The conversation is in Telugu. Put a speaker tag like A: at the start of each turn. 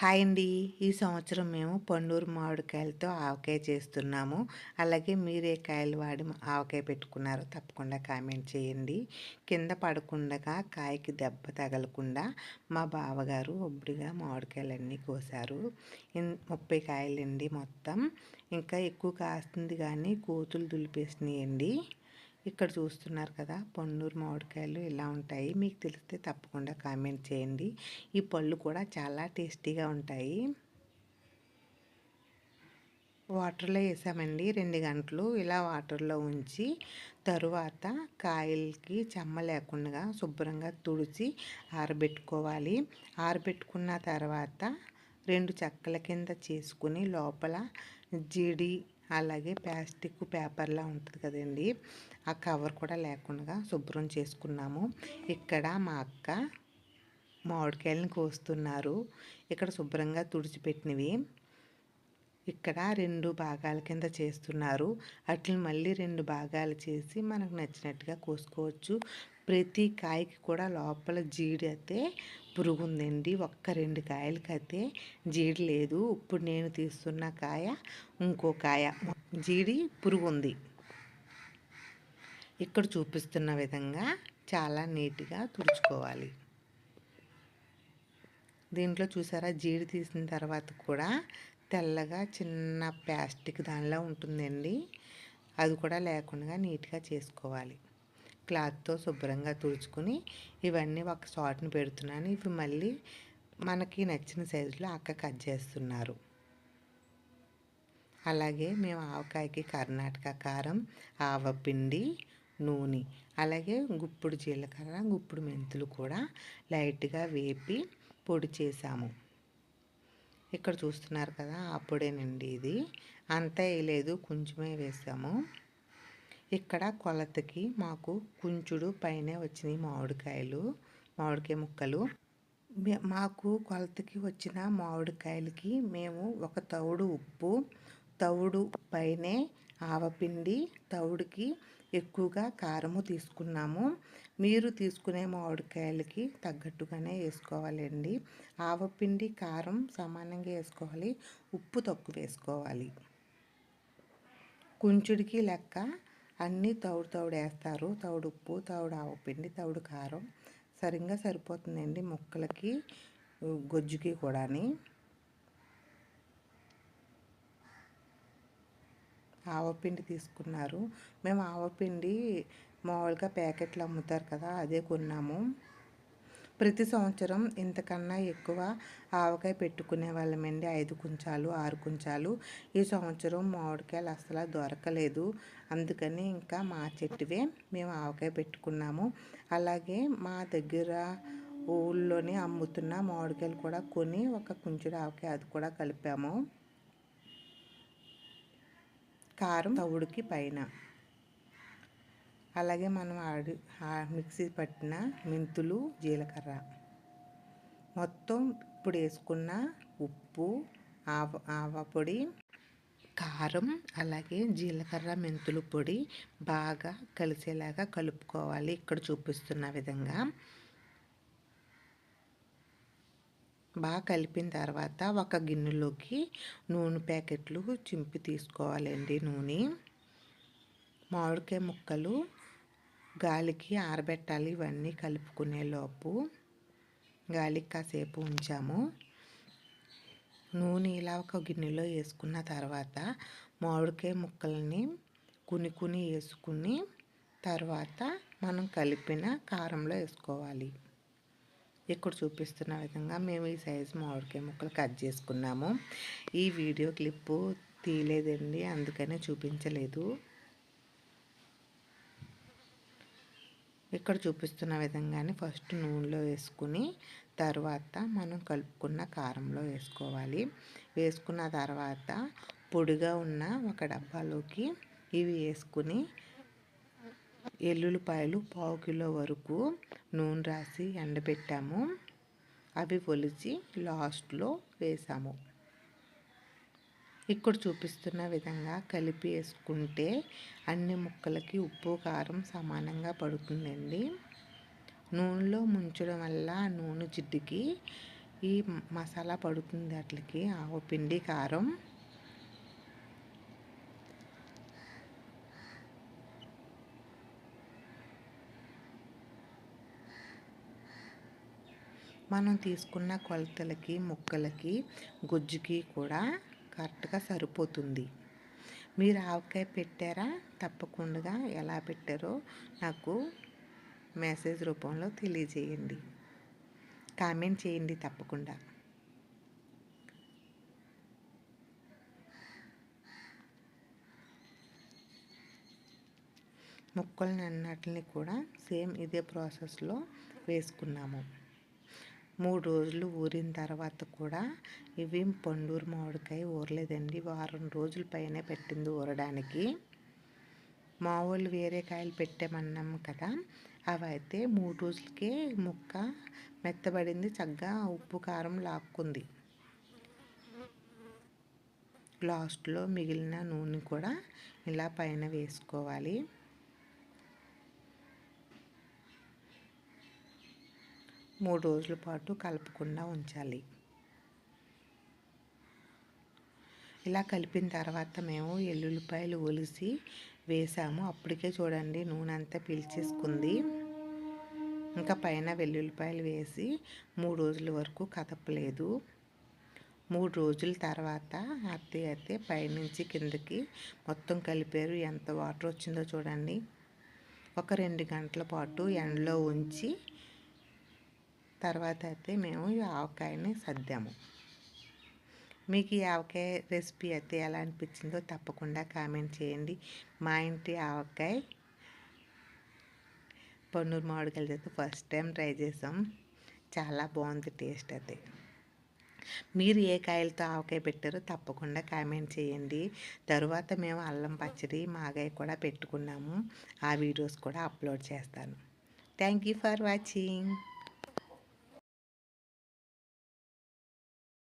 A: హాయ్ అండి. ఈ సంవత్సరం మేము పండూరు మామిడికాయలతో ఆవకాయ చేస్తున్నాము. అలాగే మీరే కాయలు వాడి ఆవకాయ పెట్టుకున్నారో తప్పకుండా కామెంట్ చేయండి. కింద పడకుండా కాయకి దెబ్బ తగలకుండా మా బావగారు ఒబ్బడిగా మామిడికాయలన్నీ కోసారు. ముప్పై కాయలండి మొత్తం. ఇంకా ఎక్కువ కాస్తుంది కానీ కోతులు దులిపేసినాయండి. ఇక్కడ చూస్తున్నారు కదా పొన్నూరు మామిడికాయలు ఇలా ఉంటాయి. మీకు తెలిస్తే తప్పకుండా కామెంట్ చేయండి. ఈ పళ్ళు కూడా చాలా టేస్టీగా ఉంటాయి. వాటర్లో వేసామండి రెండు గంటలు. ఇలా వాటర్లో ఉంచి తరువాత కాయలకి చెమ్మ లేకుండా శుభ్రంగా తుడిచి ఆరబెట్టుకోవాలి. ఆరబెట్టుకున్న తర్వాత రెండు చెక్కల కింద చేసుకుని లోపల జీడి అలాగే ప్లాస్టిక్ పేపర్లా ఉంటుంది కదండి. ఆ కవర్ కూడా లేకుండా శుభ్రం చేసుకున్నాము. ఇక్కడ మా అక్క మామిడికాయలను కోస్తున్నారు. ఇక్కడ శుభ్రంగా తుడిచిపెట్టినవి. ఇక్కడ రెండు భాగాల కింద చేస్తున్నారు. అట్లని మళ్ళీ రెండు భాగాలు చేసి మనకు నచ్చినట్టుగా కోసుకోవచ్చు. ప్రతి కాయకి కూడా లోపల జీడి అయితే పురుగు ఉందండి ఒక్క రెండు కాయలకి అయితే జీడి లేదు. ఇప్పుడు నేను తీస్తున్న కాయ ఇంకో కాయ. జీడి పురుగు ఉంది ఇక్కడ చూపిస్తున్న విధంగా చాలా నీట్గా తుడుచుకోవాలి. దీంట్లో చూసారా? జీడి తీసిన తర్వాత కూడా తెల్లగా చిన్న ప్లాస్టిక్ దానిలా ఉంటుందండి. అది కూడా లేకుండా నీట్గా చేసుకోవాలి. క్లాత్తో శుభ్రంగా తుడుచుకుని ఇవన్నీ ఒక షార్ట్ని పెడుతున్నాను. ఇవి మళ్ళీ మనకి నచ్చిన సైజులో అక్క కట్ చేస్తున్నారు. అలాగే మేము ఆవకాయకి కర్ణాటక కారం ఆవపిండి నూనె అలాగే గుప్పుడు జీలకర్ర గుప్పుడు మెంతులు కూడా లైట్గా వేపి పొడి చేసాము. ఇక్కడ చూస్తున్నారు కదా అప్పుడేనండి ఇది. అంతా వేయలేదు కొంచెమే వేసాము. ఇక్కడ కొలతకి మాకు కుంచుడు పైనే వచ్చినాయి మామిడికాయలు మామిడికాయ ముక్కలు. మాకు కొలతకి వచ్చిన మామిడికాయలకి మేము ఒక తవుడు ఉప్పు తవుడు పైనే ఆవపిండి తవుడుకి ఎక్కువగా కారము తీసుకున్నాము. మీరు తీసుకునే మామిడికాయలకి తగ్గట్టుగానే వేసుకోవాలండి. ఆవపిండి కారం సమానంగా వేసుకోవాలి. ఉప్పు తక్కువ వేసుకోవాలి. కుంచుడికి లెక్క అన్నీ తౌడు తౌడు వేస్తారు. తౌడు ఉప్పు తౌడు ఆవపిండి తౌడు కారం. సరిగ్గా సరిపోతుందండి ముక్కలకి గొజ్జుకి కూడాని. ఆవపిండి తీసుకున్నారు. మేము ఆవపిండి మామూలుగా ప్యాకెట్లు అమ్ముతారు కదా అదే కొన్నాము. ప్రతి సంవత్సరం ఇంతకన్నా ఎక్కువ ఆవకాయ పెట్టుకునే వాళ్ళమండి. ఐదు కుంచాలు ఆరు కుంచాలు. ఈ సంవత్సరం మామిడికాయలు అసలు దొరకలేదు. అందుకని ఇంకా మా చెట్టువే మేము ఆవకాయ పెట్టుకున్నాము. అలాగే మా దగ్గర ఊళ్ళోనే అమ్ముతున్న మామిడికాయలు కూడా కొని ఒక కుంచుడు ఆవకాయ అది కూడా కలిపాము. కారం తవుడికి పైన. అలాగే మనం ఆడి మిక్సీ పట్టిన మెంతులు జీలకర్ర. మొత్తం ఇప్పుడు వేసుకున్న ఉప్పు ఆవ ఆవ పొడి కారం అలాగే జీలకర్ర మెంతులు పొడి బాగా కలిసేలాగా కలుపుకోవాలి. ఇక్కడ చూపిస్తున్న విధంగా. బాగా కలిపిన తర్వాత ఒక గిన్నెలోకి నూనె ప్యాకెట్లు చింపి తీసుకోవాలండి నూనె. మామిడికాయ ముక్కలు గాలికి ఆరబెట్టాలి ఇవన్నీ కలుపుకునే లోపు గాలికి కాసేపు ఉంచాము. నూనె ఇలా ఒక గిన్నెలో వేసుకున్న తర్వాత మామిడికాయ ముక్కల్ని కుని కుని వేసుకుని తర్వాత మనం కలిపిన కారంలో వేసుకోవాలి. ఇక్కడ చూపిస్తున్న విధంగా మేము ఈ సైజు మామిడికాయ ముక్కలు కట్ చేసుకున్నాము. ఈ వీడియో క్లిప్పు తీయలేదండి అందుకనే చూపించలేదు. ఇక్కడ చూపిస్తున్న విధంగానే ఫస్ట్ నూనెలో వేసుకుని తర్వాత మనం కలుపుకున్న కారంలో వేసుకోవాలి. వేసుకున్న తర్వాత పొడిగా ఉన్న ఒక డబ్బాలోకి ఇవి వేసుకుని ఎల్లుల్లిపాయలు పావు కిలో వరకు నూనె రాసి ఎండబెట్టాము. అవి ఒలిచి లాస్ట్లో వేసాము. ఇక్కడ చూపిస్తున్న విధంగా కలిపి వేసుకుంటే అన్ని ముక్కలకి ఉప్పు కారం సమానంగా పడుతుందండి. నూనెలో ముంచడం వల్ల నూనె జిడ్డుకి ఈ మసాలా పడుతుంది అట్లకి ఆవు పిండి కారం మనం తీసుకున్న కొలతలకి ముక్కలకి గుజ్జుకి కూడా కరెక్ట్గా సరిపోతుంది. మీరు ఆవకాయ పెట్టారా? తప్పకుండా. ఎలా పెట్టారో నాకు మెసేజ్ రూపంలో తెలియజేయండి. కామెంట్ చేయండి తప్పకుండా. ముక్కల్ని అన్నటిని కూడా సేమ్ ఇదే ప్రాసెస్లో వేసుకున్నాము. మూడు రోజులు ఊరిన తర్వాత కూడా ఇవి పండూరు మామిడికాయ ఊరలేదండి. వారం రోజుల పైన పెట్టింది ఊరడానికి. మామూలు వేరే కాయలు పెట్టామన్నాము కదా అవి అయితే మూడు రోజులకే ముక్క మెత్తబడింది చక్కగా ఉప్పు కారం లాక్కుంది. లాస్ట్లో మిగిలిన నూనె కూడా ఇలా పైన వేసుకోవాలి. మూడు రోజుల పాటు కలపకుండా ఉంచాలి. ఇలా కలిపిన తర్వాత మేము ఎల్లుల్లిపాయలు ఒలిసి వేసాము. అప్పటికే చూడండి నూనె అంతా పీల్చేసుకుంది. ఇంకా పైన వెల్లుల్లిపాయలు వేసి మూడు రోజుల వరకు కదపలేదు. మూడు రోజుల తర్వాత అత్తయ్య అయితే పైనుంచి కిందకి మొత్తం కలిపారు. ఎంత వాటర్ వచ్చిందో చూడండి. ఒక రెండు గంటల పాటు ఎండలో ఉంచి తర్వాత అయితే మేము ఈ ఆవకాయని సర్దాము. మీకు ఈ ఆవకాయ రెసిపీ అయితే ఎలా అనిపించిందో తప్పకుండా కామెంట్ చేయండి. మా ఇంటి ఆవకాయ పన్నూరు మామిడికాయలు అయితే ఫస్ట్ టైం ట్రై చేసాం. చాలా బాగుంది టేస్ట్ అయితే. మీరు ఏ కాయలతో ఆవకాయ పెట్టారో తప్పకుండా కామెంట్ చేయండి. తరువాత మేము అల్లం పచ్చడి మాగాయ కూడా పెట్టుకున్నాము. ఆ వీడియోస్ కూడా అప్లోడ్ చేస్తాను. Thank you for watching.